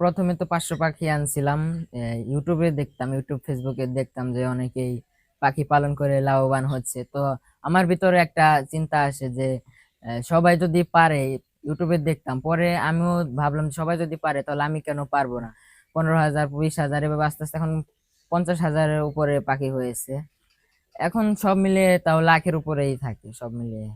প্রথমে তো পাঁচশো পাখি আনছিলাম ইউটিউবে দেখতাম ইউটিউব ফেসবুকে দেখতাম যে অনেকেই পাখি পালন করে লাভবান হচ্ছে। তো আমার ভিতরে একটা চিন্তা আসে যে সবাই যদি পারে ইউটিউবে দেখতাম, পরে আমিও ভাবলাম সবাই যদি পারে, তাহলে আমি কেন পারব না? পনেরো হাজার, বিশ হাজার, এভাবে আস্তে আস্তে এখন পঞ্চাশ হাজারের উপরে পাখি হয়েছে। এখন সব মিলিয়ে তাও লাখের উপরেই থাকে, সব মিলিয়ে।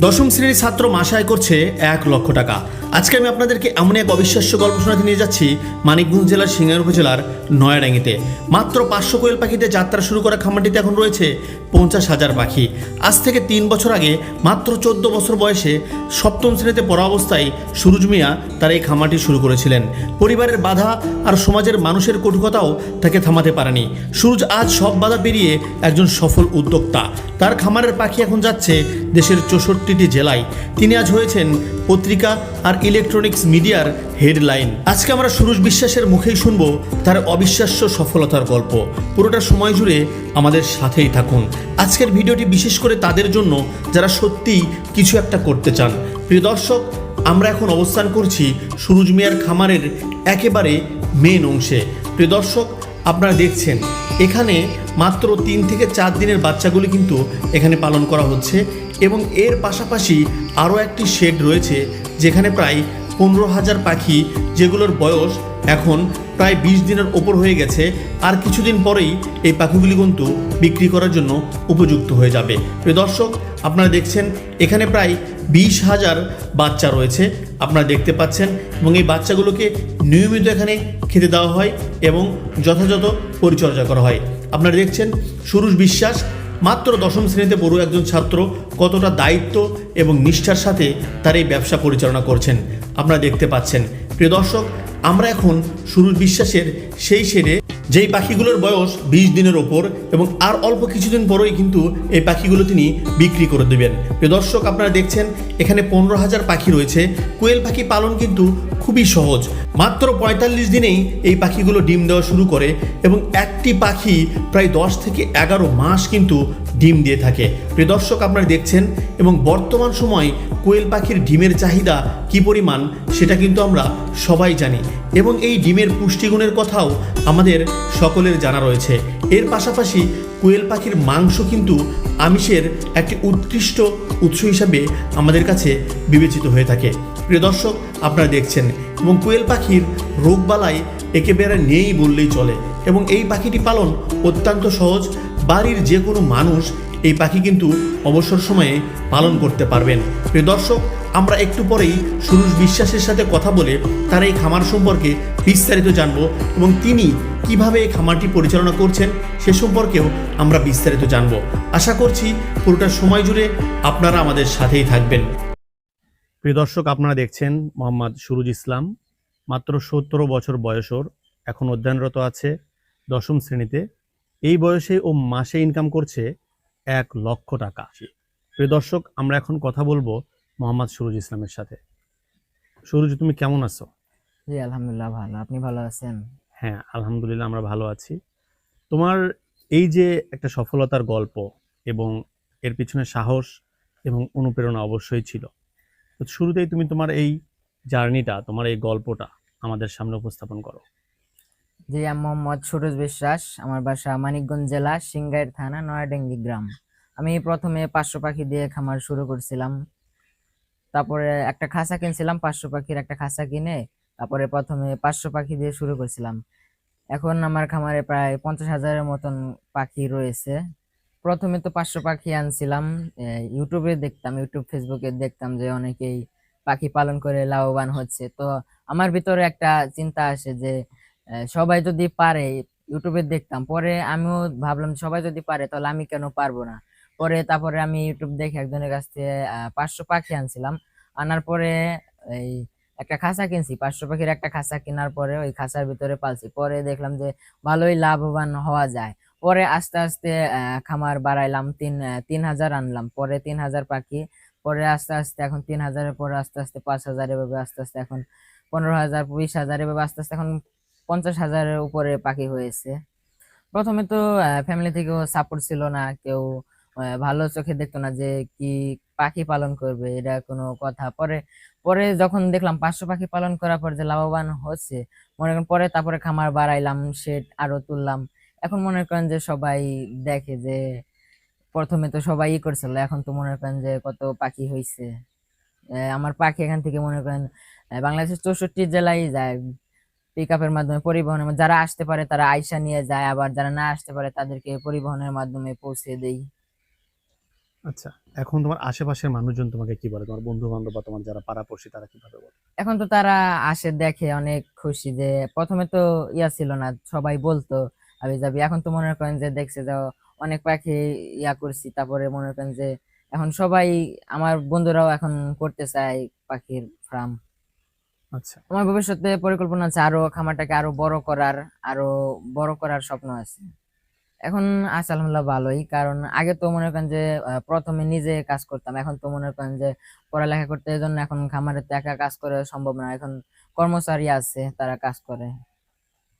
দশম শ্রেণির ছাত্র মাসায় করছে এক লক্ষ টাকা। আজকে আমি আপনাদেরকে এমন এক অবিশ্বাস্য গল্প শোনাতে নিয়ে যাচ্ছি মানিকগঞ্জ জেলার সিঙ্গার উপজেলার নয়াডাঙ্গিতে। মাত্র পাঁচশো কোয়েল পাখিতে যাত্রা শুরু করা খামারটিতে এখন রয়েছে পঞ্চাশ হাজার পাখি। আজ থেকে তিন বছর আগে মাত্র চোদ্দ বছর বয়সে সপ্তম শ্রেণীতে পড়া অবস্থায় সুরুজ মিয়া তার এই খামারটি শুরু করেছিলেন। পরিবারের বাধা আর সমাজের মানুষের কটুকতাও তাকে থামাতে পারেনি। সুরুজ আজ সব বাধা পেরিয়ে একজন সফল উদ্যোক্তা। তার খামারের পাখি এখন যাচ্ছে দেশের চৌষট্টিটি জেলায়। তিনি আজ হয়েছেন পত্রিকা আর ইলেকট্রনিক্স মিডিয়ার হেডলাইন আজকে আমরা সুরজ বিশ্বাসের মুখেই শুনব তার অবিশ্বাস্য সফলতার গল্প। পুরোটা সময় জুড়ে আমাদের সাথেই থাকুন। আজকের ভিডিওটি বিশেষ করে তাদের জন্য যারা সত্যিই কিছু একটা করতে চান। প্রিয় দর্শক, আমরা এখন অবস্থান করছি সুরুজ মিয়ার খামারের একেবারে মেন অংশে। প্রিয় দর্শক, আপনারা দেখছেন, এখানে মাত্র তিন থেকে চার দিনের বাচ্চাগুলি কিন্তু এখানে পালন করা হচ্ছে। এবং এর পাশাপাশি আরও একটি শেড রয়েছে যেখানে প্রায় পনেরো হাজার পাখি যেগুলোর বয়স এখন প্রায় বিশ দিনের ওপর হয়ে গেছে, আর কিছুদিন পরেই এই পাখিগুলি কিন্তু বিক্রি করার জন্য উপযুক্ত হয়ে যাবে। প্রিয় দর্শক, আপনারা দেখছেন এখানে প্রায় বিশ হাজার বাচ্চা রয়েছে, আপনারা দেখতে পাচ্ছেন এবং এই বাচ্চাগুলোকে নিয়মিত এখানে খেতে দেওয়া হয় এবং যথাযথ পরিচর্যা করা হয়। আপনারা দেখছেন সুরুষ বিশ্বাস মাত্র দশম শ্রেণীতে পড়ু একজন ছাত্র কতটা দায়িত্ব এবং নিষ্ঠার সাথে তার এই ব্যবসা পরিচালনা করছেন আপনারা দেখতে পাচ্ছেন। প্রিয় দর্শক, আমরা এখন শুরুর বিশ্বাসের সেই শেডে যেই পাখিগুলোর বয়স বিশ দিনের ওপর এবং আর অল্প কিছুদিন পরেই কিন্তু এই পাখিগুলো তিনি বিক্রি করে দেবেন। প্রিয় দর্শক, আপনারা দেখছেন, এখানে পনেরো হাজার পাখি রয়েছে। কোয়েল পাখি পালন কিন্তু খুবই সহজ। মাত্র পঁয়তাল্লিশ দিনেই এই পাখিগুলো ডিম দেওয়া শুরু করে এবং একটি পাখি প্রায় দশ থেকে এগারো মাস কিন্তু ডিম দিয়ে থাকে। প্রিয় দর্শক, আপনারা দেখছেন এবং বর্তমান সময় কোয়েল পাখির ডিমের চাহিদা কি পরিমাণ, সেটা কিন্তু আমরা সবাই জানি। এবং এই ডিমের পুষ্টিগুণের কথাও আমাদের সকলের জানা রয়েছে। এর পাশাপাশি কোয়েল পাখির মাংস কিন্তু আমিষের একটি উৎকৃষ্ট উৎস হিসাবে আমাদের কাছে বিবেচিত হয়ে থাকে। প্রিয় দর্শক, আপনারা দেখছেন এবং কোয়েল পাখির রোগবালাই একেবারে নেই বললেই চলে। এবং এই পাখিটি পালন অত্যন্ত সহজ বাড়ির যে কোনো মানুষ এই পাখি কিন্তু অবসর সময়ে পালন করতে পারবেন। প্রিয় দর্শক, আমরা একটু পরেই সুরুষ বিশ্বাসের সাথে কথা বলে তার এই খামার সম্পর্কে বিস্তারিত জানব এবং তিনি কীভাবে এই খামারটি পরিচালনা করছেন সে সম্পর্কেও আমরা বিস্তারিত জানব। আশা করছি পুরোটা সময় জুড়ে আপনারা আমাদের সাথেই থাকবেন। প্রিয় দর্শক, আপনারা দেখছেন মোহাম্মদ সুরুজ ইসলাম। মাত্র সত্তর বছর বয়সর, এখন অধ্যয়নরত আছে দশম শ্রেণীতে। এই বয়সে ও মাসে ইনকাম করছে এক লক্ষ টাকা। প্রিয় দর্শক আমরা এখন কথা বলব মোহাম্মদ সুরুজ ইসলামের সাথে। সুরুজ তুমি কেমন আছো? জি আলহামদুলিল্লাহ ভালো। আপনি ভালো আছেন? হ্যাঁ আলহামদুলিল্লাহ আমরা ভালো আছি। তোমার এই যে একটা সফলতার গল্প এবং এর পিছনে সাহস এবং অনুপ্রেরণা অবশ্যই ছিল। তো শুরুতেই তুমি তোমার এই জার্নিটা তোমার এই গল্পটা আমাদের সামনে উপস্থাপন করো। জি আমি মোহাম্মদ সুরজ বিশ্বাস, আমার বাসা মানিকগঞ্জ জেলা সিংগাইর থানা, নয়াডেঙ্গি গ্রাম। আমি প্রথমে পাঁচশো পাখি দিয়ে খামার শুরু করছিলাম। তারপরে একটা খাঁচা কিনছিলাম পাঁচশো পাখির একটা খাঁচা কিনে তারপরে প্রথমে পাঁচশো পাখি দিয়ে শুরু করছিলাম। এখন আমার খামারে প্রায় পঞ্চাশ হাজারের মতন পাখি রয়েছে। প্রথমে তো পাঁচশো পাখি আনছিলাম ইউটিউবে দেখতাম, ইউটিউব, ফেসবুকে দেখতাম যে অনেকেই পাখি পালন করে লাভবান হচ্ছে। তো আমার ভিতরে একটা চিন্তা আসে যে সবাই যদি পারে, ইউটিউবে দেখতাম, পরে আমিও ভাবলাম সবাই যদি পারে, তাহলে আমি কেন পারব না? পরে তারপরে আমি ইউটিউব দেখে একজনের কাছ থেকে পাঁচশো পাখি আনছিলাম। আনার পরে এই একটা খাঁচা কিনছি, পাঁচশো পাখির একটা খাঁচা কেনার পরে ওই খাঁচার ভিতরে পালছি। পরে দেখলাম যে ভালোই লাভবান হওয়া যায়। পরে আস্তে আস্তে খামার বাড়াইলাম, তিন তিন হাজার আনলাম। পরে তিন হাজার পাখি, পরে আস্তে আস্তে এখন তিন হাজারের পরে আস্তে আস্তে পাঁচ হাজার, এভাবে আস্তে আস্তে এখন পনেরো হাজার, বিশ হাজার, এভাবে আস্তে আস্তে এখন পঞ্চাশ হাজারের উপরে পাখি হয়েছে। প্রথমে তো ফ্যামিলি থেকেও সাপোর্ট ছিল না কেউ ভালো চোখে দেখতো না যে কি পাখি পালন করবে এটা কোনো কথা। পরে পরে যখন দেখলাম পাঁচশো পাখি পালন করার পর যে লাভবান হচ্ছে মনে করেন পরে তারপরে খামার বাড়াইলাম শেড আরও তুললাম। এখন মনে করেন যে সবাই দেখে যে প্রথমে তো সবাই ই করছিল এখন তো মনে করেন যে কত পাখি আহ, আমার পাখি এখান থেকে মনে করেন বাংলাদেশের চৌষট্টি জেলায় যায় পিক আপের মাধ্যমে পরিবহনের যারা আসতে পারে তারা আইসা নিয়ে যায় আবার যারা না আসতে পারে তাদেরকে পরিবহনের মাধ্যমে পৌঁছে দেই। আচ্ছা এখন তোমার আশেপাশের মানুষজন তোমাকে কি বলে? তোমার বন্ধু বান্ধব বা তোমার যারা পাড়াপড়শি তারা কীভাবে বলে? এখন তো তারা আসে দেখে অনেক খুশি যে প্রথমে তো ইয়া ছিল না সবাই বলতো আবি যাবি। এখন তো মনে করেন যে দেখছে যে অনেক পাখি ইয়া করছি তারপরে মনে করেন যে এখন সবাই আমার বন্ধুরাও এখন করতে চায় পাখির ফার্ম আচ্ছা। আমার ভবিষ্যতে পরিকল্পনা আছে আরও খামারটাকে আরও বড় করার আরও বড় করার স্বপ্ন আছে। এখন আছে আলহামদুলিল্লাহ ভালোই কারণ আগে তো মনে করেন যে প্রথমে নিজে কাজ করতাম এখন তো মনে করেন যে পড়ালেখা করতে এই জন্য এখন খামারে তো একা কাজ করে সম্ভব না এখন কর্মচারী আছে তারা কাজ করে।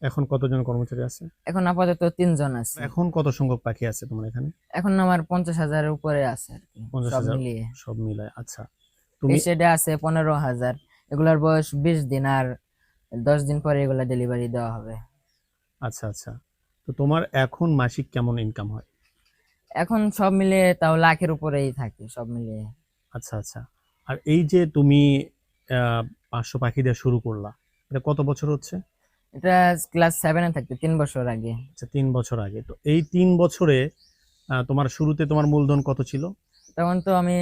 এখন কতজন কর্মচারী আছে? এখন আপাতত তিনজন আছে। এখন কত সংখ্যক পাখি আছে তোমার এখানে? এখন আমার পঞ্চাশ হাজারের উপরে আছে আর কি 50,000 সব মিলিয়ে। সব মিলায় আচ্ছা। তুমি সেটা আছে পনেরো হাজার। এগুলার বয়স বিশ দিন আর দশ দিন পরে এগুলা ডেলিভারি দেওয়া হবে। আচ্ছা আচ্ছা। তো তোমার এখন মাসিক কেমন ইনকাম হয়? এখন সব মিলিয়ে তাও লাখের উপরেই থাকে সব মিলিয়ে। আচ্ছা আচ্ছা। আর এই যে তুমি পাঁচশো পাখি দিয়ে শুরু করলা এটা কত বছর হচ্ছে? এটা ক্লাস সেভেনে থাকতে তিন বছর আগে। আচ্ছা তিন বছর আগে। তো এই তিন বছরে তোমার শুরুতে তোমার মূলধন কত ছিল? তখন তো আমি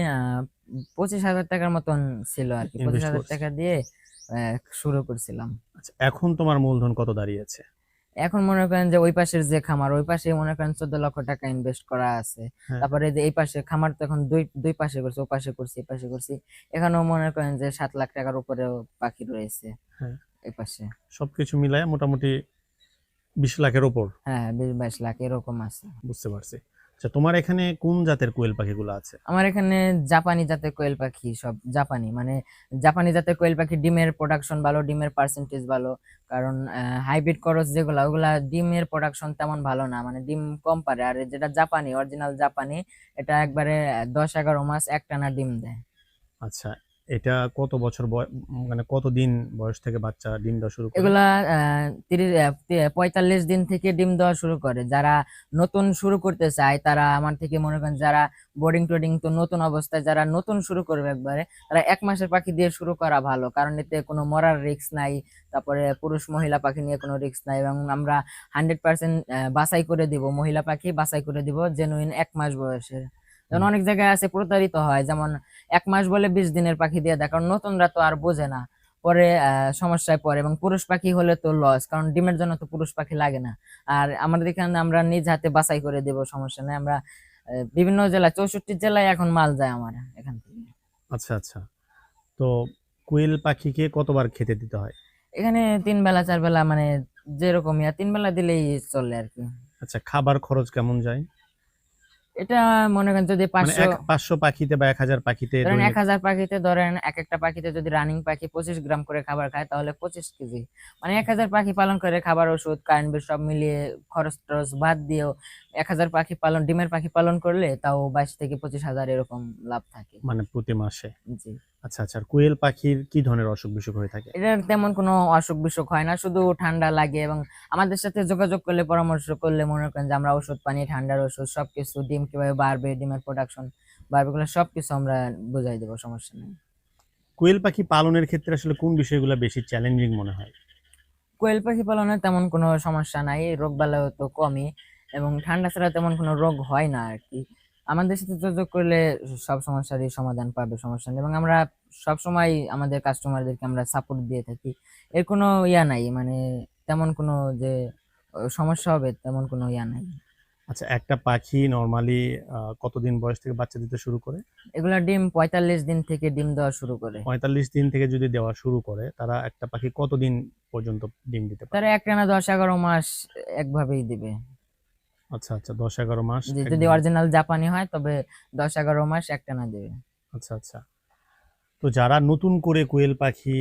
পঁচিশ হাজার টাকার মতন ছিল আর কি। পঁচিশ হাজার টাকা দিয়ে শুরু করছিলাম। আচ্ছা এখন তোমার মূলধন কত দাঁড়িয়েছে এখন মনে করেন যে ওই পাশের যে খামার ওই পাশে মনে করেন চোদ্দ লক্ষ টাকা ইনভেস্ট করা আছে। হ্যাঁ। তারপরে যে এই পাশে খামার তো এখন দুই দুই পাশে করছি ও পাশে করছি এই পাশে করছি। এখানেও মনে করেন যে সাত লাখ টাকার উপরেও পাখি রয়েছে হ্যাঁ। এই পাশে। সবকিছু মিলায় মোটামুটি বিশ লাখের উপর হ্যাঁ বিশ বাইশ লাখ এরকম আছে। বুঝতে পারছি। আচ্ছা তোমার এখানে কোন জাতের কোয়েল পাখিগুলো আছে? আমার এখানে জাপানি জাতের কোয়েল পাখি সব জাপানি মানে জাপানি জাতের কোয়েল পাখি ডিমের প্রোডাকশন ভালো ডিমের পার্সেন্টেজ ভালো কারণ হাইব্রিড করস যেগুলো ওগুলা ডিমের প্রোডাকশন তেমন ভালো না মানে ডিম কম পারে আর যেটা জাপানি অরিজিনাল জাপানি এটা একবারে দশ এগারো মাস একটানা ডিম দেয়। আচ্ছা এটা কত বছর মানে কত দিন বয়স থেকে বাচ্চা ডিম দেওয়া শুরু করে? এগুলা তিরিশ পঁয়তাল্লিশ দিন থেকে ডিম দেওয়া শুরু করে। যারা নতুন শুরু করতে চায়, তারা আমার থেকে মনে করেন যারা বোর্ডিং টোডিং তো নতুন অবস্থায় যারা নতুন শুরু করবে একবারে, তারা এক মাসের পাখি দিয়ে শুরু করা ভালো। কারণ এতে কোনো মরার রিস্ক নাই, তারপরে পুরুষ মহিলা পাখি নিয়ে কোনো রিস্ক নাই এবং আমরা হান্ড্রেড পার্সেন্ট বাছাই করে দিব, মহিলা পাখি বাছাই করে দিব জেনুইন এক মাস বয়সের। যেমন অনেক জায়গায় আছে প্রতারিত হয় যেমন এক মাস বলে বিশ দিনের পাখি দিয়ে দেয় কারণ নতুনরা তো আর বোঝে না। পরে সমস্যায় পড়ে এবং পুরুষ পাখি হলে তো লস কারণ ডিমের জন্য তো পুরুষ পাখি লাগে না। আর আমাদের এখানে আমরা নিজ হাতে বাছাই করে দেব সমস্যা নেই। আমরা বিভিন্ন জেলা চৌষট্টি জেলায় এখন মাল যায় আমার এখান থেকে। আচ্ছা আচ্ছা। তো কুইল পাখিকে কতবার খেতে দিতে হয়? এখানে তিন বেলা চার বেলা মানে যেরকম ইয়া তিন বেলা দিলেই চলে আর কি। আচ্ছা খাবার খরচ কেমন যায়? এটা মনে করেন যদি মানে পাঁচশো পাঁচশো পাখিতে বা এক হাজার পাখিতে ধরেন এক হাজার পাখিতে ধরেন এক একটা পাখিতে যদি রানিং পাখি পঁচিশ গ্রাম করে খাবার খায় তাহলে পঁচিশ কেজি। মানে এক হাজার পাখি পালন করে খাবার ওষুধ কারেন্ট বিল সব মিলিয়ে খরচ টরচ বাদ দিয়েও এক হাজার পাখি পালন ডিমের পাখি পালন করলে তাও বাইশ থেকে পঁচিশ হাজার এরকম লাভ থাকে। মানে প্রতি মাসে? জি। আচ্ছা আচ্ছা আর কোয়েল পাখির কি ধরনের অসুখ বিসুখ হয়ে থাকে? এটার তেমন কোনো অসুখ বিসুখ হয় না শুধু ঠান্ডা লাগে এবং আমাদের সাথে যোগাযোগ করলে পরামর্শ করলে মনে করেন যে আমরা ওষুধ পানি ঠান্ডার ওষুধ সবকিছু ডিম কীভাবে বাড়বে ডিমের প্রোডাকশন বাড়বে এগুলো সবকিছু আমরা বুঝাই দেবো সমস্যা নেই। কোয়েল পাখি পালনের ক্ষেত্রে আসলে কোন বিষয়গুলো বেশি চ্যালেঞ্জিং মনে হয়? কোয়েল পাখি পালনে তেমন কোনো সমস্যা নাই রোগ বালাই তো কমই। এবং ঠান্ডা ছাড়া তেমন কোনো রোগ হয় না আর কি। আমাদের সাথে যোগাযোগ করলে সব সমস্যারই সমাধান পাবে সমস্যা নেই। এবং আমরা সব সময় আমাদের কাস্টমারদেরকে আমরা সাপোর্ট দিয়ে থাকি। এর কোনো ইয়া নাই মানে তেমন কোনো যে সমস্যা হবে তেমন কোনো ইয়া নাই। আচ্ছা একটা পাখি নর্মালি কতদিন বয়স থেকে বাচ্চা দিতে শুরু করে? এগুলা ডিম পঁয়তাল্লিশ দিন থেকে ডিম দেওয়া শুরু করে। পঁয়তাল্লিশ দিন থেকে যদি দেওয়া শুরু করে তারা একটা পাখি কতদিন পর্যন্ত ডিম দিতে পারে? তারা একটা না দশ এগারো মাস একভাবেই দিবে। আচ্ছা আচ্ছা দশ এগারো মাস যদি অরিজিনাল জাপানি হয় তবে দশ এগারো মাস একটা না দেবে। আচ্ছা আচ্ছা। তো যারা নতুন করে কোয়েল পাখি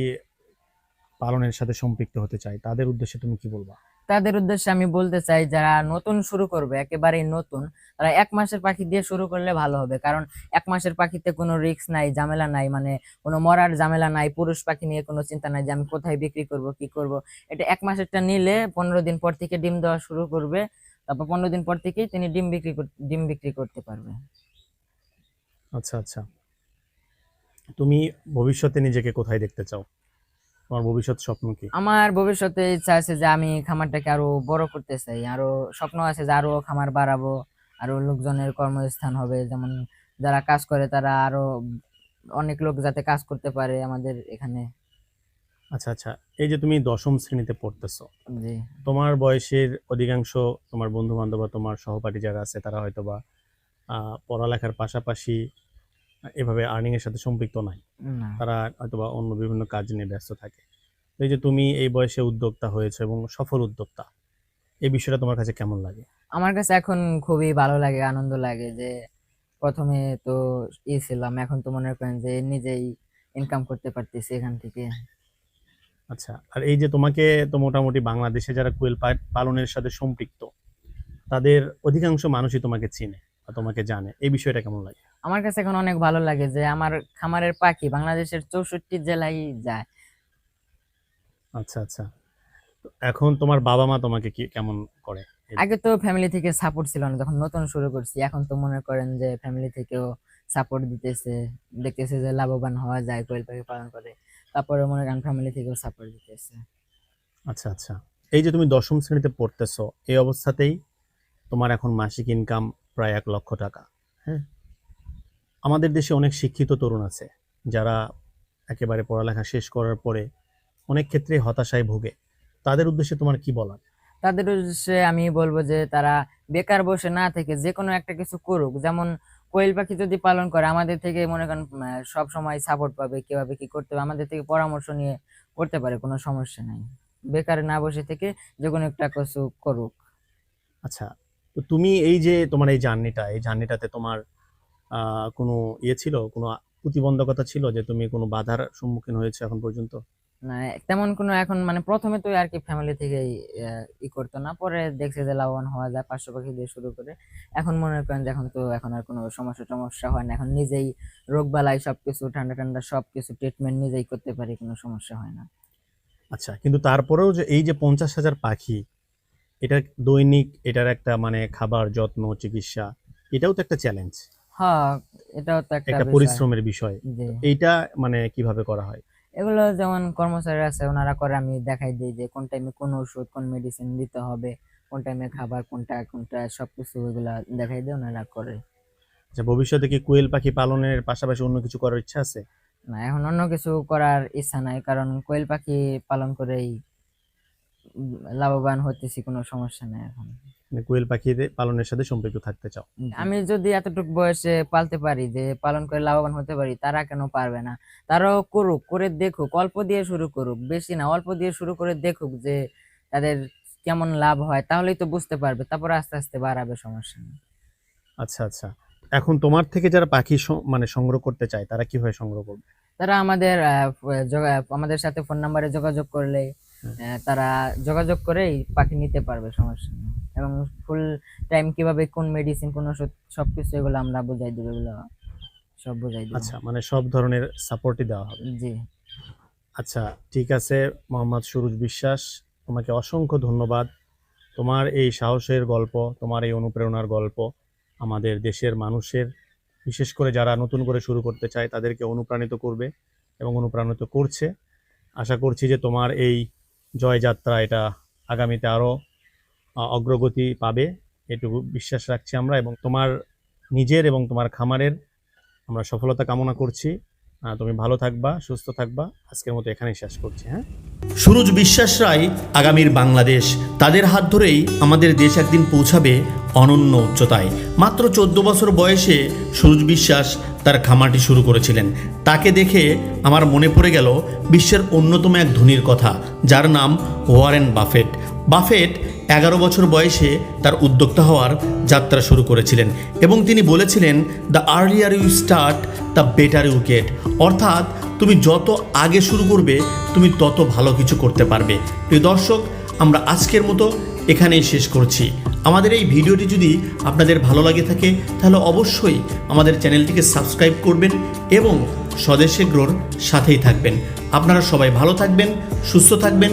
পালনের সাথে সম্পৃক্ত হতে চায় তাদের উদ্দেশ্যে তুমি কি বলবা? তাদের উদ্দেশ্যে আমি বলতে চাই যারা নতুন শুরু করবে একেবারেই নতুন তারা এক মাসের পাখি দিয়ে শুরু করলে ভালো হবে। কারণ এক মাসের পাখিতে কোনো রিস্ক নাই ঝামেলা নাই মানে কোনো মরার ঝামেলা নাই পুরুষ পাখি নিয়ে কোনো চিন্তা নাই যে আমি কোথায় বিক্রি করব কি করব। এটা এক মাসেরটা নিলে পনেরো দিন পর থেকে ডিম দেওয়া শুরু করবে। তারপর পনেরো দিন পর থেকেই তিনি ডিম বিক্রি কর- ডিম বিক্রি করতে পারবে। আচ্ছা আচ্ছা। তুমি ভবিষ্যতে নিজেকে কোথায় দেখতে চাও? তোমার ভবিষ্যৎ স্বপ্ন কি? আমার ভবিষ্যতে ইচ্ছা আছে যে আমি খামারটাকে আরও বড় করতে চাই। আরও স্বপ্ন আছে যে আরও খামার বাড়াবো আরও লোকজনের কর্মস্থান হবে। যেমন যারা কাজ করে তারা আরও অনেক লোক যাতে কাজ করতে পারে আমাদের এখানে। আচ্ছা আচ্ছা। এই যে তুমি দশম শ্রেণীতে পড়তেছো। জি। তোমার বয়সের অধিকাংশ তোমার বন্ধু বান্ধব বা তোমার সহপাঠী যারা আছে তারা হয়তো বা পড়ালেখার পাশাপাশি এভাবে আর্নিং এর সাথে সম্পৃক্ত নাই। তারা হয়তোবা অন্য বিভিন্ন কাজ নিয়ে ব্যস্ত থাকে। এই যে তুমি এই বয়সে উদ্যোক্তা হয়েছে এবং সফল উদ্যোক্তা এই বিষয়টা তোমার কাছে কেমন লাগে? আমার কাছে এখন খুবই ভালো লাগে আনন্দ লাগে যে প্রথমে তো ই ছিলাম এখন তো মনে করেন যে নিজেই ইনকাম করতে পারতেছি এখান থেকে। আচ্ছা আর এই যে তোমাকে তো মোটামুটি বাংলাদেশে যারা কোয়েল পালনের সাথে সম্পৃক্ত তাদের অধিকাংশ মানুষই তোমাকে চিনে বা তোমাকে জানে। এই বিষয়টা কেমন লাগে? আমার কাছে এখন অনেক ভালো লাগে যে আমার খামারের পাখি বাংলাদেশের চৌষট্টি জেলায় যায়। আচ্ছা আচ্ছা। এখন তোমার বাবা মা তোমাকে কি কেমন করে? আগে তো ফ্যামিলি থেকে সাপোর্ট ছিল না যখন নতুন শুরু করছি এখন তো মনে করেন যে ফ্যামিলি থেকেও সাপোর্ট দিতেছে দেখতেছে যে লাভবান হওয়া যায় কোয়েল পাখি পালন করে। তারপরে মনে করেন ফ্যামিলি থেকেও সাপোর্ট দিতেছে। আচ্ছা আচ্ছা। এই যে তুমি দশম শ্রেণীতে পড়তেছো এই অবস্থাতেই তোমার এখন মাসিক ইনকাম প্রায় এক লক্ষ টাকা হ্যাঁ? আমাদের দেশে অনেক শিক্ষিত তরুণ আছে যারা একেবারে পড়ালেখা শেষ করার পরে অনেক ক্ষেত্রে হতাশায় ভোগে। তাদের উদ্দেশ্যে তোমার কি বলার? তাদের উদ্দেশ্যে আমি বলব যে তারা বেকার বসে না থেকে যে কোনো একটা কিছু করুক যেমন কোয়েল পাখি যদি পালন করে, আমাদের থেকে মনে করেন সব সময় সাপোর্ট পাবে কীভাবে কি করতে হবে আমাদের থেকে পরামর্শ নিয়ে করতে পারে, কোনো সমস্যা নাই। বেকার না বসে থেকে যে কোনো একটা কিছু করুক। আচ্ছা তো তুমি এই যে তোমার এই জার্নিটা, এই জার্নিটাতে তোমার কোনো ইয়ে ছিল? কোনো প্রতিবন্ধকতা ছিল যে তুমি কোনো বাধার সম্মুখীন হয়েছে এখন পর্যন্ত? তেমন কোনো এখন মানে প্রথমে তো আর কি ফ্যামিলি থেকেই আহ, ই করতো না। পরে দেখছে যে লাভবান হওয়া যায় পাঁচশো পাখি দিয়ে শুরু করে। এখন মনে করেন যে এখন তো এখন আর কোনো সমস্যা টমস্যা হয় না। এখন নিজেই রোগ বালাই সবকিছু ঠান্ডা ঠান্ডা সবকিছু ট্রিটমেন্ট নিজেই করতে পারি কোনো সমস্যা হয় না। আচ্ছা কিন্তু তারপরেও যে এই যে পঞ্চাশ হাজার পাখি এটা দৈনিক এটার একটা মানে খাবার যত্ন চিকিৎসা এটাও তো একটা চ্যালেঞ্জ হ্যাঁ এটাও তো একটা পরিশ্রমের বিষয়। এইটা মানে কীভাবে করা হয়? এগুলো যেমন কর্মচারী আছে ওনারা করে আমি দেখাই দিই যে কোন টাইমে কোন ওষুধ কোন মেডিসিন দিতে হবে কোন টাইমে খাবার কোনটা কোনটা সব কিছু এগুলা দেখাই দিয়ে ওনারা করে। যে ভবিষ্যতে কি কোয়েল পাখি পালনের পাশাপাশি অন্য কিছু করার ইচ্ছা আছে? না এখন অন্য কিছু করার ইচ্ছা নাই কারণ কোয়েল পাখি পালন করেই লাভবান হতেছি কোনো সমস্যা নাই এখন। মানে কোয়েল পাখি পালনের সাথে সম্পৃক্ত থাকতে চাও? আমি যদি এতটুকু বয়সে পালতে পারি যে পালন করে লাভবান হতে পারি তারা কেন পারবে না? তারাও করুক করে দেখুক অল্প দিয়ে শুরু করুক বেশি না অল্প দিয়ে শুরু করে দেখুক যে তাদের কেমন লাভ হয় তাহলেই তো বুঝতে পারবে তারপর আস্তে আস্তে বাড়াবে সমস্যা নেই। আচ্ছা আচ্ছা। এখন তোমার থেকে যারা পাখি মানে সংগ্রহ করতে চায় তারা কীভাবে সংগ্রহ করবে? তারা আমাদের আমাদের সাথে ফোন নাম্বারে যোগাযোগ করলে তারা যোগাযোগ করেই পাখি নিতে পারবে সমস্যা নেই। এবং ফুল টাইম কীভাবে কোন মেডিসিন কোন ওষুধ সবকিছু এগুলো আমরা বুঝাই দেবো এগুলো সব বুঝাই দেবো। আচ্ছা মানে সব ধরনের সাপোর্টই দেওয়া হবে। জি। আচ্ছা ঠিক আছে মোহাম্মদ সুরুজ বিশ্বাস তোমাকে অসংখ্য ধন্যবাদ। তোমার এই সাহসের গল্প তোমার এই অনুপ্রেরণার গল্প আমাদের দেশের মানুষের বিশেষ করে যারা নতুন করে শুরু করতে চায় তাদেরকে অনুপ্রাণিত করবে এবং অনুপ্রাণিত করছে। আশা করছি যে তোমার এই জয়যাত্রা এটা আগামীতে আরও অগ্রগতি পাবে, এটুকু বিশ্বাস রাখছি আমরা এবং তোমার নিজের এবং তোমার খামারের আমরা সফলতা কামনা করছি। তুমি ভালো থাকবা, সুস্থ থাকবা। আজকের মতো এখানেই শেষ করছি হ্যাঁ? সুরজ বিশ্বাস রায় আগামীর বাংলাদেশ। তাদের হাত ধরেই আমাদের দেশ একদিন পৌঁছাবে অনন্য উচ্চতায়। মাত্র চোদ্দ বছর বয়সে সুরজ বিশ্বাস তার খামারটি শুরু করেছিলেন। তাকে দেখে আমার মনে পড়ে গেল বিশ্বের অন্যতম এক ধনীর কথা, যার নাম ওয়ারেন বাফেট। বাফেট এগারো বছর বয়সে তার উদ্যোক্তা হওয়ার যাত্রা শুরু করেছিলেন এবং তিনি বলেছিলেন the earlier you start the better you get অর্থাৎ, তুমি যত আগে শুরু করবে, তুমি তত ভালো কিছু করতে পারবে। প্রিয় দর্শক, আমরা আজকের মতো এখানেই শেষ করছি। আমাদের এই ভিডিওটি যদি আপনাদের ভালো লাগে থাকে, তাহলে অবশ্যই আমাদের চ্যানেলটিকে সাবস্ক্রাইব করবেন এবং স্বদেশে গ্রোর সাথেই থাকবেন। আপনারা সবাই ভালো থাকবেন, সুস্থ থাকবেন।